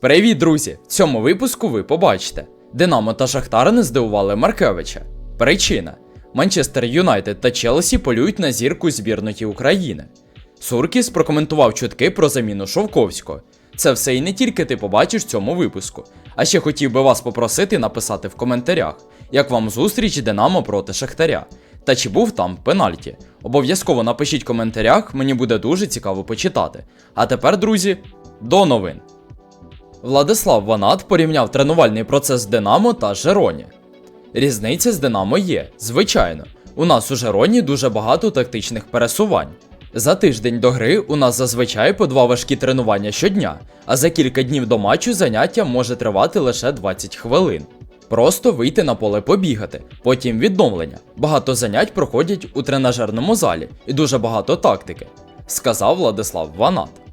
Привіт, друзі! В цьому випуску ви побачите: Динамо та Шахтар не здивували Маркевича. Причина: Манчестер Юнайтед та Челсі полюють на зірку збірної України. Суркіс прокоментував чутки про заміну Шовковського. Це все і не тільки ти побачиш в цьому випуску. А ще хотів би вас попросити написати в коментарях, як вам зустріч Динамо проти Шахтаря. Та чи був там пенальті? Обов'язково напишіть в коментарях, мені буде дуже цікаво почитати. А тепер, друзі, до новин. Владислав Ванат порівняв тренувальний процес Динамо та Жероні. Різниця з Динамо є, звичайно. У нас у Жероні дуже багато тактичних пересувань. За тиждень до гри у нас зазвичай по два важкі тренування щодня, а за кілька днів до матчу заняття може тривати лише 20 хвилин. Просто вийти на поле побігати, потім відновлення. Багато занять проходять у тренажерному залі і дуже багато тактики, сказав Владислав Ванат.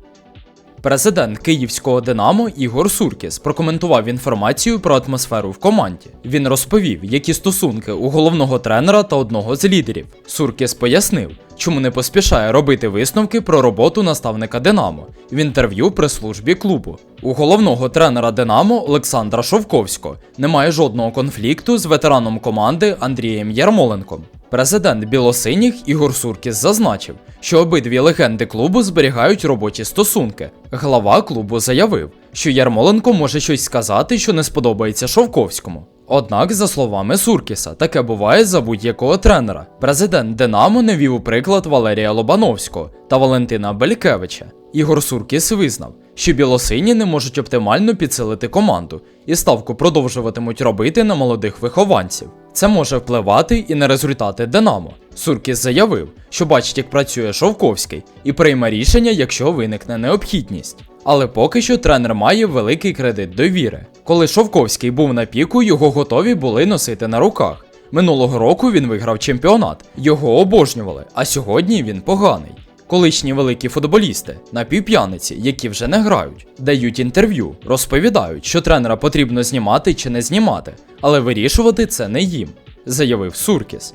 Президент київського Динамо Ігор Суркіс прокоментував інформацію про атмосферу в команді. Він розповів, які стосунки у головного тренера та одного з лідерів. Суркіс пояснив, чому не поспішає робити висновки про роботу наставника Динамо в інтерв'ю прес-службі клубу. У головного тренера Динамо Олександра Шовковського немає жодного конфлікту з ветераном команди Андрієм Ярмоленком. Президент білосиніх Ігор Суркіс зазначив, що обидві легенди клубу зберігають робочі стосунки. Глава клубу заявив, що Ярмоленко може щось сказати, що не сподобається Шовковському. Однак, за словами Суркіса, таке буває за будь-якого тренера. Президент Динамо не вів у приклад Валерія Лобановського та Валентина Белькевича. Ігор Суркіс визнав, що білосині не можуть оптимально підсилити команду, і ставку продовжуватимуть робити на молодих вихованців. Це може впливати і на результати Динамо. Суркіс заявив, що бачить, як працює Шовковський, і прийме рішення, якщо виникне необхідність. Але поки що тренер має великий кредит довіри. Коли Шовковський був на піку, його готові були носити на руках. Минулого року він виграв чемпіонат, його обожнювали, а сьогодні він поганий. Колишні великі футболісти, напівп'яниці, які вже не грають, дають інтерв'ю, розповідають, що тренера потрібно знімати чи не знімати, але вирішувати це не їм, заявив Суркіс.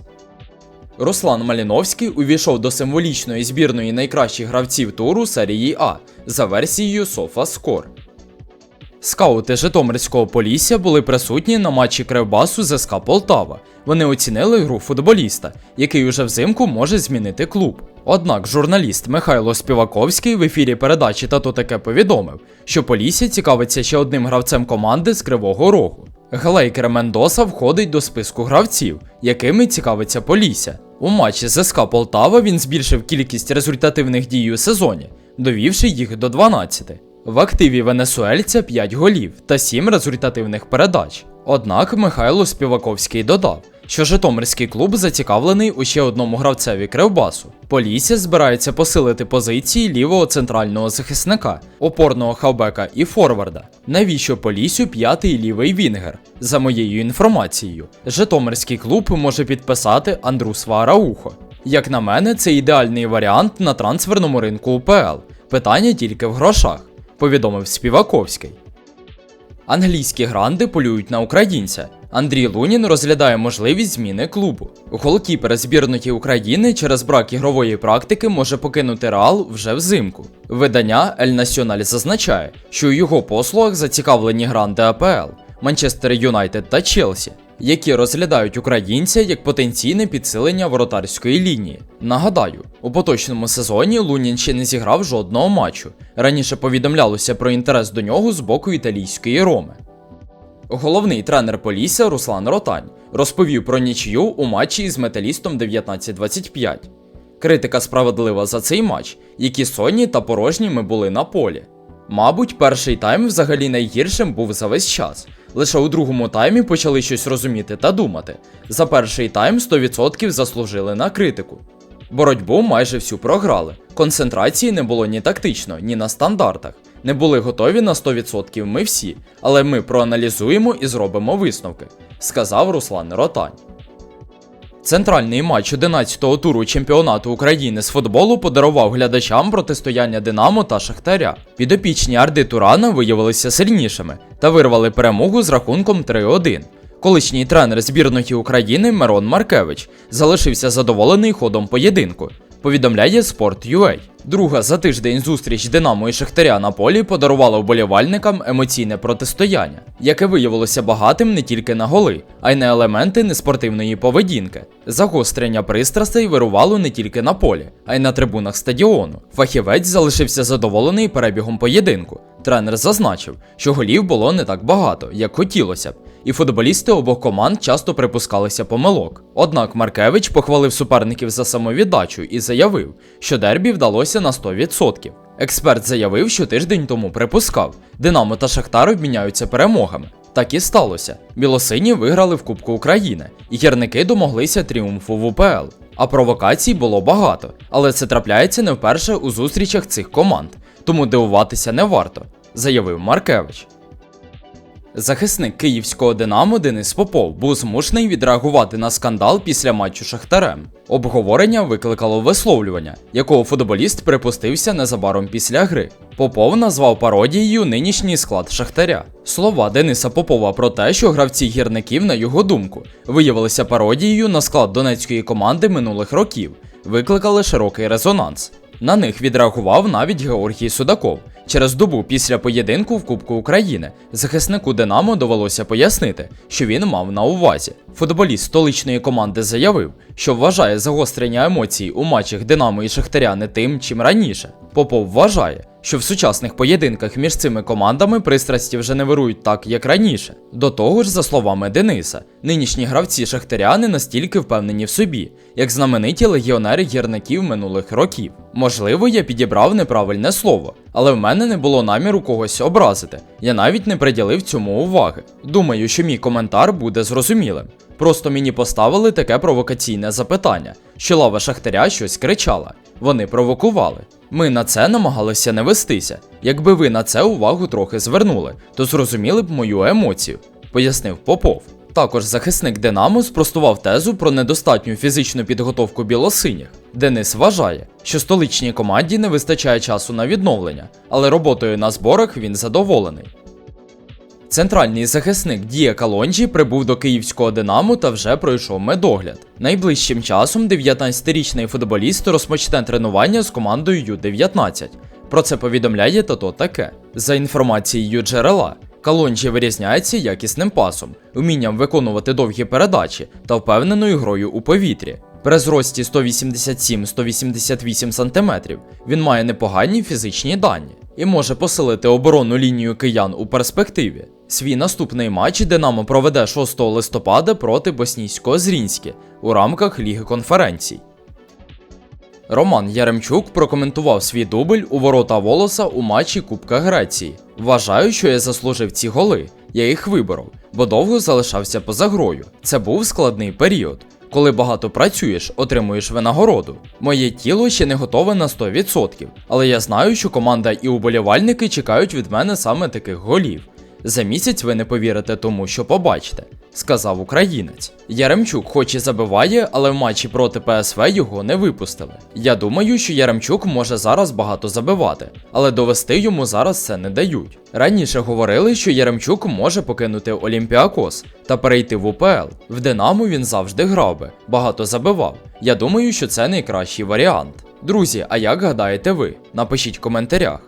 Руслан Маліновський увійшов до символічної збірної найкращих гравців туру серії А за версією SofaScore. Скаути Житомирського Полісся були присутні на матчі Кривбасу з СК Полтава. Вони оцінили гру футболіста, який уже взимку може змінити клуб. Однак журналіст Михайло Співаковський в ефірі передачі «Тато таке повідомив, що Полісся цікавиться ще одним гравцем команди з Кривого Рогу. Глейкер Мендоса входить до списку гравців, якими цікавиться Полісся. У матчі з СК Полтава він збільшив кількість результативних дій у сезоні, довівши їх до 12. В активі венесуельця 5 голів та 7 результативних передач. Однак Михайло Співаковський додав, що Житомирський клуб зацікавлений у ще одному гравцеві Кривбасу. Полісся збирається посилити позиції лівого центрального захисника, опорного хавбека і форварда. Навіщо Полісю п'ятий лівий Вінгер? За моєю інформацією, Житомирський клуб може підписати Андрусва Араухо. Як на мене, це ідеальний варіант на трансферному ринку УПЛ. Питання тільки в грошах, повідомив Співаковський. Англійські гранди полюють на українця. Андрій Лунін розглядає можливість зміни клубу. Голкіпер збірної України через брак ігрової практики може покинути Реал вже взимку. Видання Ель Національ зазначає, що у його послугах зацікавлені гранди АПЛ, Манчестер Юнайтед та Челсі, які розглядають українця як потенційне підсилення воротарської лінії. Нагадаю, у поточному сезоні Лунін ще не зіграв жодного матчу. Раніше повідомлялося про інтерес до нього з боку італійської Роми. Головний тренер Полісся Руслан Ротань розповів про нічию у матчі із металістом 1925. Критика справедлива за цей матч, які сонні та порожні ми були на полі. Мабуть, перший тайм взагалі найгіршим був за весь час. Лише у другому таймі почали щось розуміти та думати. За перший тайм 100% заслужили на критику. Боротьбу майже всю програли. Концентрації не було ні тактично, ні на стандартах. Не були готові на 100% ми всі, але ми проаналізуємо і зробимо висновки, сказав Руслан Ротань. Центральний матч 11-го туру чемпіонату України з футболу подарував глядачам протистояння Динамо та Шахтаря. Підопічні Арди Турана виявилися сильнішими та вирвали перемогу з рахунком 3-1. Колишній тренер збірної України Мирон Маркевич залишився задоволений ходом поєдинку. Повідомляє Sport.ua. Друга за тиждень зустріч Динамо і Шахтаря на полі подарувала вболівальникам емоційне протистояння, яке виявилося багатим не тільки на голи, а й на елементи неспортивної поведінки. Загострення пристрастей вирувало не тільки на полі, а й на трибунах стадіону. Фахівець залишився задоволений перебігом поєдинку. Тренер зазначив, що голів було не так багато, як хотілося б, і футболісти обох команд часто припускалися помилок. Однак Маркевич похвалив суперників за самовіддачу і заявив, що дербі вдалося на 100%. Експерт заявив, що тиждень тому припускав, Динамо та Шахтар обміняються перемогами. Так і сталося. Білосині виграли в Кубку України, і гірники домоглися тріумфу в УПЛ. А провокацій було багато, але це трапляється не вперше у зустрічах цих команд, тому дивуватися не варто, заявив Маркевич. Захисник київського Динамо Денис Попов був змушений відреагувати на скандал після матчу Шахтарем. Обговорення викликало висловлювання, якого футболіст припустився незабаром після гри. Попов назвав пародією нинішній склад Шахтаря. Слова Дениса Попова про те, що гравці гірників, на його думку, виявилися пародією на склад донецької команди минулих років, викликали широкий резонанс. На них відреагував навіть Георгій Судаков. Через добу після поєдинку в Кубку України захиснику Динамо довелося пояснити, що він мав на увазі. Футболіст столичної команди заявив, що вважає загострення емоцій у матчах Динамо і Шахтаря не тим, чим раніше. Попов вважає, що в сучасних поєдинках між цими командами пристрасті вже не вирують так, як раніше. До того ж, за словами Дениса, нинішні гравці Шахтаря не настільки впевнені в собі, як знамениті легіонери гірників минулих років. Можливо, я підібрав неправильне слово, але в мене не було наміру когось образити. Я навіть не приділив цьому уваги. Думаю, що мій коментар буде зрозумілим. Просто мені поставили таке провокаційне запитання, що лава Шахтаря щось кричала. Вони провокували. Ми на це намагалися не вестися. Якби ви на це увагу трохи звернули, то зрозуміли б мою емоцію, пояснив Попов. Також захисник Динамо спростував тезу про недостатню фізичну підготовку білосиніх. Денис вважає, що столичній команді не вистачає часу на відновлення, але роботою на зборах він задоволений. Центральний захисник Дія Калонджі прибув до київського Динамо та вже пройшов медогляд. Найближчим часом 19-річний футболіст розпочне тренування з командою Ю-19. Про це повідомляє Тото таке. За інформацією джерела, Калонджі вирізняється якісним пасом, вмінням виконувати довгі передачі та впевненою грою у повітрі. При зрості 187-188 см він має непогані фізичні дані і може посилити оборонну лінію киян у перспективі. Свій наступний матч Динамо проведе 6 листопада проти боснійського Зрінське у рамках Ліги конференцій. Роман Яремчук прокоментував свій дубль у ворота волоса у матчі Кубка Греції. Вважаю, що я заслужив ці голи. Я їх виборов, бо довго залишався поза грою. Це був складний період. Коли багато працюєш, отримуєш винагороду. Моє тіло ще не готове на 100%, але я знаю, що команда і уболівальники чекають від мене саме таких голів. За місяць ви не повірите тому, що побачите, сказав українець. Яремчук хоч і забиває, але в матчі проти ПСВ його не випустили. Я думаю, що Яремчук може зараз багато забивати, але довести йому зараз це не дають. Раніше говорили, що Яремчук може покинути Олімпіакос та перейти в УПЛ. В Динамо він завжди грав би, багато забивав. Я думаю, що це найкращий варіант. Друзі, а як гадаєте ви? Напишіть в коментарях.